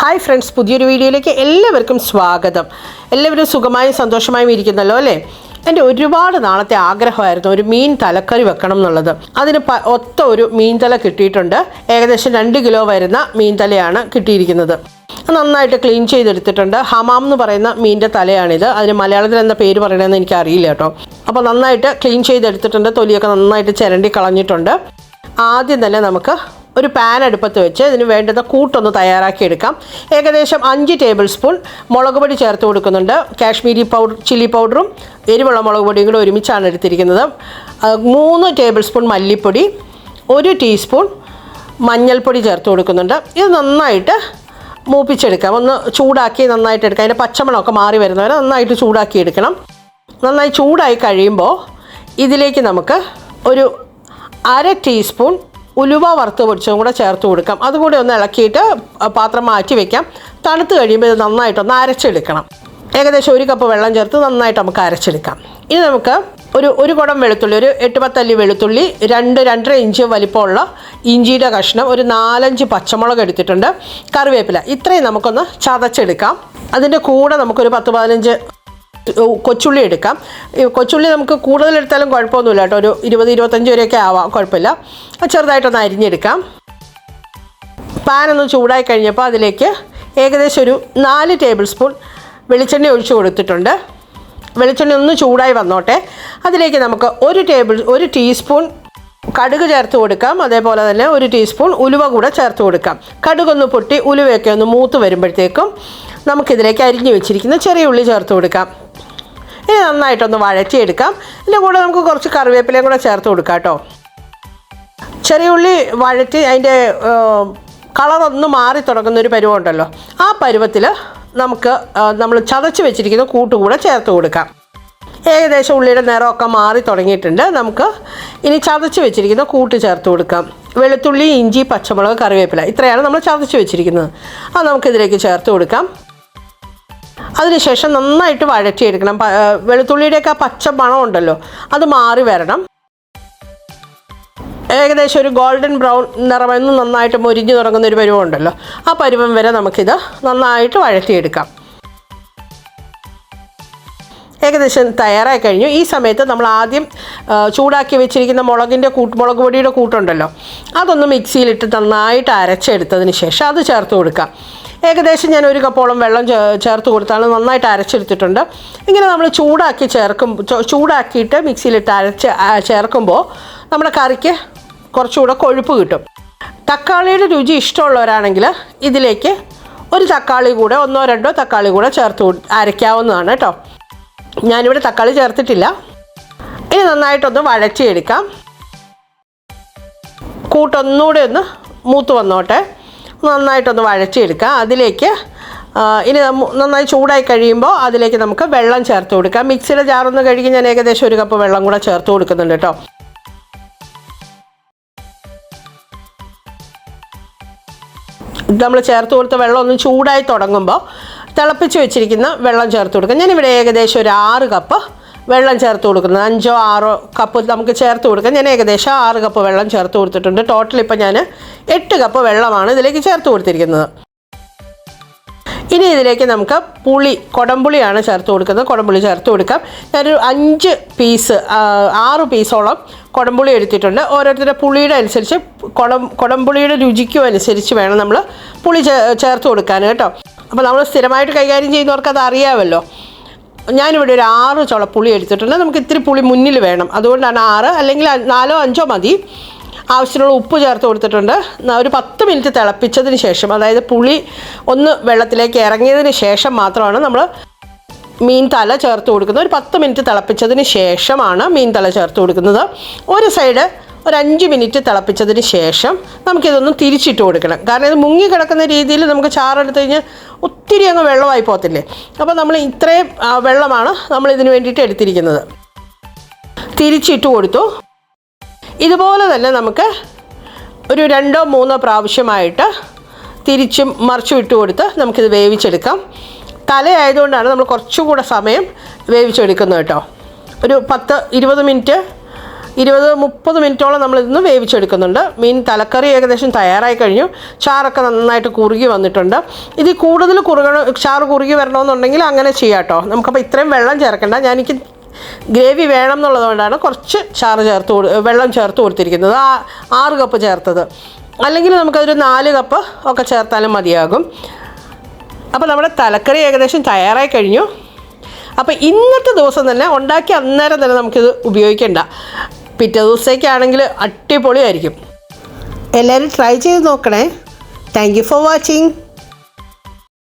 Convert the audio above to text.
Hi friends പുതിയൊരു വീഡിയോയിലേക്ക് എല്ലാവർക്കും സ്വാഗതം. എല്ലാവരും സുഖമായും സന്തോഷമായും ഇരിക്കുന്നല്ലോ അല്ലേ? എന്റെ ഒരുപാട് നാളത്തെ ആഗ്രഹമായിരുന്നു ഒരു മീൻ തലക്കറി വെക്കണം എന്നുള്ളത്. അതിന് പ ഒത്ത ഒരു മീൻ തല കിട്ടിയിട്ടുണ്ട്. ഏകദേശം രണ്ട് കിലോ വരുന്ന മീൻ തലയാണ് കിട്ടിയിരിക്കുന്നത്. നന്നായിട്ട് ക്ലീൻ ചെയ്തെടുത്തിട്ടുണ്ട്. ഹമാം എന്ന് പറയുന്ന മീന്റെ തലയാണിത്. അതിന് മലയാളത്തിൽ എന്ന പേര് പറയണമെന്ന് എനിക്ക് അറിയില്ല കേട്ടോ. അപ്പോൾ നന്നായിട്ട് ക്ലീൻ ചെയ്തെടുത്തിട്ടുണ്ട്. തൊലിയൊക്കെ നന്നായിട്ട് ചിരണ്ടി കളഞ്ഞിട്ടുണ്ട്. ആദ്യം തന്നെ നമുക്ക് ഒരു പാൻ അടുപ്പത്ത് വെച്ച് ഇതിന് വേണ്ടുന്ന കൂട്ടൊന്ന് തയ്യാറാക്കിയെടുക്കാം. ഏകദേശം അഞ്ച് ടേബിൾ സ്പൂൺ മുളക് പൊടി ചേർത്ത് കൊടുക്കുന്നുണ്ട്. കാശ്മീരി പൗഡർ ചില്ലി പൗഡറും എരിവുള്ള മുളക് പൊടിയും കൂടെ ഒരുമിച്ചാണ് എടുത്തിരിക്കുന്നത്. മൂന്ന് ടേബിൾ സ്പൂൺ മല്ലിപ്പൊടി ഒരു ടീസ്പൂൺ മഞ്ഞൾപ്പൊടി ചേർത്ത് കൊടുക്കുന്നുണ്ട്. ഇത് നന്നായിട്ട് മൂപ്പിച്ചെടുക്കാം. ഒന്ന് ചൂടാക്കി നന്നായിട്ട് എടുക്കാം. അതിന്റെ പച്ചമണമൊക്കെ മാറി വരുന്നവരെ നന്നായിട്ട് ചൂടാക്കി എടുക്കണം. നന്നായി ചൂടായി കഴിയുമ്പോൾ ഇതിലേക്ക് നമുക്ക് ഒരു അര ടീസ്പൂൺ ഉലുവ വറുത്ത് പൊടിച്ചതും കൂടെ ചേർത്ത് കൊടുക്കാം. അതുകൂടി ഒന്ന് ഇളക്കിയിട്ട് പാത്രം മാറ്റി വെക്കാം. തണുത്ത് കഴിയുമ്പോൾ ഇത് നന്നായിട്ടൊന്ന് അരച്ചെടുക്കണം. ഏകദേശം ഒരു കപ്പ് വെള്ളം ചേർത്ത് നന്നായിട്ട് നമുക്ക് അരച്ചെടുക്കാം. ഇനി നമുക്ക് ഒരു ഒരു കുടം വെളുത്തുള്ളി ഒരു എട്ട് പത്തല്ലി വെളുത്തുള്ളി രണ്ട് രണ്ടര ഇഞ്ച് വലിപ്പമുള്ള ഇഞ്ചിയുടെ കഷ്ണം ഒരു നാലഞ്ച് പച്ചമുളക് എടുത്തിട്ടുണ്ട്. കറിവേപ്പില ഇത്രയും നമുക്കൊന്ന് ചതച്ചെടുക്കാം. അതിന്റെ കൂടെ നമുക്കൊരു പത്ത് പതിനഞ്ച് കൊച്ചുള്ളി എടുക്കാം. കൊച്ചുള്ളി നമുക്ക് കൂടുതൽ എടുത്താലും കുഴപ്പമൊന്നുമില്ല കേട്ടോ. ഒരു ഇരുപത് ഇരുപത്തഞ്ച് വരെയൊക്കെ ആവാം കുഴപ്പമില്ല. ചെറുതായിട്ടൊന്ന് അരിഞ്ഞെടുക്കാം. പാനൊന്ന് ചൂടായി കഴിഞ്ഞപ്പോൾ അതിലേക്ക് ഏകദേശം ഒരു നാല് ടേബിൾ സ്പൂൺ വെളിച്ചെണ്ണ ഒഴിച്ചു കൊടുത്തിട്ടുണ്ട്. വെളിച്ചെണ്ണ ഒന്ന് ചൂടായി വന്നോട്ടെ. അതിലേക്ക് നമുക്ക് ഒരു ടേബിൾ ഒരു ടീസ്പൂൺ കടുക് ചേർത്ത് കൊടുക്കാം. അതേപോലെ തന്നെ ഒരു ടീസ്പൂൺ ഉലുവ കൂടെ ചേർത്ത് കൊടുക്കാം. കടുകൊന്ന് പൊട്ടി ഉലുവയൊക്കെ ഒന്ന് മൂത്ത് വരുമ്പോഴത്തേക്കും നമുക്കിതിലേക്ക് അരിഞ്ഞു വെച്ചിരിക്കുന്ന ചെറിയ ഉള്ളി ചേർത്ത് കൊടുക്കാം. ഇനി നന്നായിട്ടൊന്ന് വഴറ്റിയെടുക്കാം. ഇതിന്റെ കൂടെ നമുക്ക് കുറച്ച് കറിവേപ്പിലയും കൂടെ ചേർത്ത് കൊടുക്കാം കേട്ടോ. ചെറിയ ഉള്ളി വഴറ്റി അതിന്റെ കളറൊന്ന് മാറി തുടങ്ങുന്ന ഒരു പരുവമുണ്ടല്ലോ ആ പരുവത്തിൽ നമുക്ക് നമ്മൾ ചതച്ച് വെച്ചിരിക്കുന്ന കൂട്ടുകൂടെ ചേർത്ത് കൊടുക്കാം. ഏകദേശം ഉള്ളിയുടെ നിറമൊക്കെ മാറി തുടങ്ങിയിട്ടുണ്ട്. നമുക്ക് ഇനി ചതച്ച് വെച്ചിരിക്കുന്ന കൂട്ട് ചേർത്ത് കൊടുക്കാം. വെളുത്തുള്ളി ഇഞ്ചി പച്ചമുളക് കറിവേപ്പില ഇത്രയാണ് നമ്മൾ ചതച്ച് വെച്ചിരിക്കുന്നത്. അത് നമുക്കിതിലേക്ക് ചേർത്ത് കൊടുക്കാം. അതിനുശേഷം നന്നായിട്ട് വഴറ്റിയെടുക്കണം. വെളുത്തുള്ളിയുടെയൊക്കെ ആ പച്ച മണം ഉണ്ടല്ലോ അത് മാറി വരണം. ഏകദേശം ഒരു ഗോൾഡൻ ബ്രൗൺ നിറമെന്ന് നന്നായിട്ട് മൊരിഞ്ഞു തുടങ്ങുന്ന ഒരു പരുവം ഉണ്ടല്ലോ. ആ പരുവം വരെ നമുക്കിത് നന്നായിട്ട് വഴറ്റിയെടുക്കാം. ഏകദേശം തയ്യാറായി കഴിഞ്ഞു. ഈ സമയത്ത് നമ്മൾ ആദ്യം ചൂടാക്കി വെച്ചിരിക്കുന്ന മുളകിന്റെ കൂട്ട് മുളക് പൊടിയുടെ കൂട്ടുണ്ടല്ലോ അതൊന്ന് മിക്സിയിലിട്ട് നന്നായിട്ട് അരച്ചെടുത്തതിന് ശേഷം അത് ചേർത്ത് കൊടുക്കാം. ഏകദേശം ഞാൻ ഒരു കപ്പോളം വെള്ളം ചേർത്ത് കൊടുത്താണ്. നന്നായിട്ട് അരച്ചെടുത്തിട്ടുണ്ട്. ഇങ്ങനെ നമ്മൾ ചൂടാക്കി ചേർക്കും ചൂടാക്കിയിട്ട് മിക്സിയിലിട്ട് അരച്ച് ചേർക്കുമ്പോൾ നമ്മുടെ കറിക്ക് കുറച്ചുകൂടെ കൊഴുപ്പ് കിട്ടും. തക്കാളിയുടെ രുചി ഇഷ്ടമുള്ളവരാണെങ്കിൽ ഇതിലേക്ക് ഒരു തക്കാളി കൂടെ ഒന്നോ രണ്ടോ തക്കാളി കൂടെ ചേർത്ത് അരയ്ക്കാവുന്നതാണ് കേട്ടോ. ഞാനിവിടെ തക്കാളി ചേർത്തിട്ടില്ല. ഇനി നന്നായിട്ടൊന്ന് വഴറ്റിയെടുക്കാം. കൂട്ടൊന്നുകൂടെ ഒന്ന് മൂത്ത് വന്നോട്ടെ. നന്നായിട്ടൊന്ന് വഴറ്റിയെടുക്കാം. അതിലേക്ക് ഇനി നന്നായി ചൂടായി കഴിയുമ്പോൾ അതിലേക്ക് നമുക്ക് വെള്ളം ചേർത്ത് കൊടുക്കാം. മിക്സിയുടെ ജാറൊന്ന് കഴുകി ഞാൻ ഏകദേശം ഒരു കപ്പ് വെള്ളം കൂടെ ചേർത്ത് കൊടുക്കുന്നുണ്ട് കേട്ടോ. നമ്മൾ ചേർത്ത് കൊടുത്ത വെള്ളം ഒന്ന് ചൂടായി തുടങ്ങുമ്പോൾ തിളപ്പിച്ച് വെച്ചിരിക്കുന്ന വെള്ളം ചേർത്ത് കൊടുക്കാം. ഞാനിവിടെ ഏകദേശം ഒരു ആറ് കപ്പ് വെള്ളം ചേർത്ത് കൊടുക്കുന്നത്. അഞ്ചോ ആറോ കപ്പ് നമുക്ക് ചേർത്ത് കൊടുക്കാം. ഞാൻ ഏകദേശം ആറ് കപ്പ് വെള്ളം ചേർത്ത് കൊടുത്തിട്ടുണ്ട്. ടോട്ടൽ ഇപ്പം ഞാൻ എട്ട് കപ്പ് വെള്ളമാണ് ഇതിലേക്ക് ചേർത്ത് കൊടുത്തിരിക്കുന്നത്. ഇനി ഇതിലേക്ക് നമുക്ക് പുളി കുടംപുളിയാണ് ചേർത്ത് കൊടുക്കുന്നത്. കുടംപുളി ചേർത്ത് കൊടുക്കാം. ഞാനൊരു അഞ്ച് പീസ് ആറ് പീസോളം കുടംപുളി എടുത്തിട്ടുണ്ട്. ഓരോരുത്തരുടെ പുളിയുടെ അനുസരിച്ച് കുടം കുടംപുളിയുടെ രുചിക്കും അനുസരിച്ച് വേണം നമ്മൾ പുളി ചേർത്ത് കൊടുക്കാൻ കേട്ടോ. അപ്പോൾ നമ്മൾ സ്ഥിരമായിട്ട് കൈകാര്യം ചെയ്യുന്നവർക്ക് അത് അറിയാമല്ലോ. ഞാനിവിടെ ഒരു ആറ് ചുള പുളി എടുത്തിട്ടുണ്ട്. നമുക്ക് ഇത്തിരി പുളി മുന്നിൽ വേണം. അതുകൊണ്ടാണ് ആറ് അല്ലെങ്കിൽ നാലോ അഞ്ചോ മതി. ആവശ്യത്തിനുള്ള ഉപ്പ് ചേർത്ത് കൊടുത്തിട്ടുണ്ട്. ഒരു പത്ത് മിനിറ്റ് തിളപ്പിച്ചതിന് ശേഷം അതായത് പുളി ഒന്ന് വെള്ളത്തിലേക്ക് ഇറങ്ങിയതിന് ശേഷം മാത്രമാണ് നമ്മൾ മീൻ തല ചേർത്ത് കൊടുക്കുന്നത്. ഒരു പത്ത് മിനിറ്റ് തിളപ്പിച്ചതിന് ശേഷമാണ് മീൻ തല ചേർത്ത് കൊടുക്കുന്നത്. ഒരു സൈഡ് ഒരു അഞ്ച് മിനിറ്റ് തിളപ്പിച്ചതിന് ശേഷം നമുക്കിതൊന്ന് തിരിച്ചിട്ട് കൊടുക്കണം. കാരണം ഇത് മുങ്ങി കിടക്കുന്ന രീതിയിൽ നമുക്ക് ചാറെടുത്ത് കഴിഞ്ഞാൽ ഒത്തിരി അങ്ങ് വെള്ളമായി പോകത്തില്ലേ? അപ്പോൾ നമ്മൾ ഇത്രയും വെള്ളമാണ് നമ്മൾ ഇതിന് വേണ്ടിയിട്ട് എടുത്തിരിക്കുന്നത്. തിരിച്ചിട്ട് കൊടുത്തു. ഇതുപോലെ തന്നെ നമുക്ക് ഒരു രണ്ടോ മൂന്നോ പ്രാവശ്യമായിട്ട് തിരിച്ചും മറിച്ചും ഇട്ട് കൊടുത്ത് നമുക്കിത് വേവിച്ചെടുക്കാം. തലയായതുകൊണ്ടാണ് നമ്മൾ കുറച്ചുകൂടെ സമയം വേവിച്ചെടുക്കുന്നത് കേട്ടോ. ഒരു പത്ത് ഇരുപത് മിനിറ്റ് ഇരുപത് മുപ്പത് മിനിറ്റോളം നമ്മൾ ഇന്ന് വേവിച്ചെടുക്കുന്നുണ്ട്. മീൻ തലക്കറി ഏകദേശം തയ്യാറായി കഴിഞ്ഞു. ചാറൊക്കെ നന്നായിട്ട് കുറുകി വന്നിട്ടുണ്ട്. ഇത് കൂടുതൽ കുറുകണം ചാറ് കുറുകി വരണമെന്നുണ്ടെങ്കിൽ അങ്ങനെ ചെയ്യാം കേട്ടോ നമുക്കപ്പോൾ ഇത്രയും വെള്ളം ചേർക്കണ്ട. ഞാൻ എനിക്ക് ഗ്രേവി വേണം എന്നുള്ളതുകൊണ്ടാണ് കുറച്ച് ചാറ് ചേർത്ത് വെള്ളം ചേർത്ത് കൊടുത്തിരിക്കുന്നത്. ആ ആറ് കപ്പ് ചേർത്തത്. അല്ലെങ്കിൽ നമുക്കതൊരു നാല് കപ്പ് ഒക്കെ ചേർത്താലും മതിയാകും. അപ്പോൾ നമ്മുടെ തലക്കറി ഏകദേശം തയ്യാറായി കഴിഞ്ഞു. അപ്പോൾ ഇന്നത്തെ ദിവസം തന്നെ ഉണ്ടാക്കി അന്നേരം തന്നെ നമുക്കിത് ഉപയോഗിക്കണ്ട. പിറ്റേ ദിവസത്തേക്കാണെങ്കിൽ അടിപൊളിയായിരിക്കും. എല്ലാവരും ട്രൈ ചെയ്ത് നോക്കണേ. Thank you for watching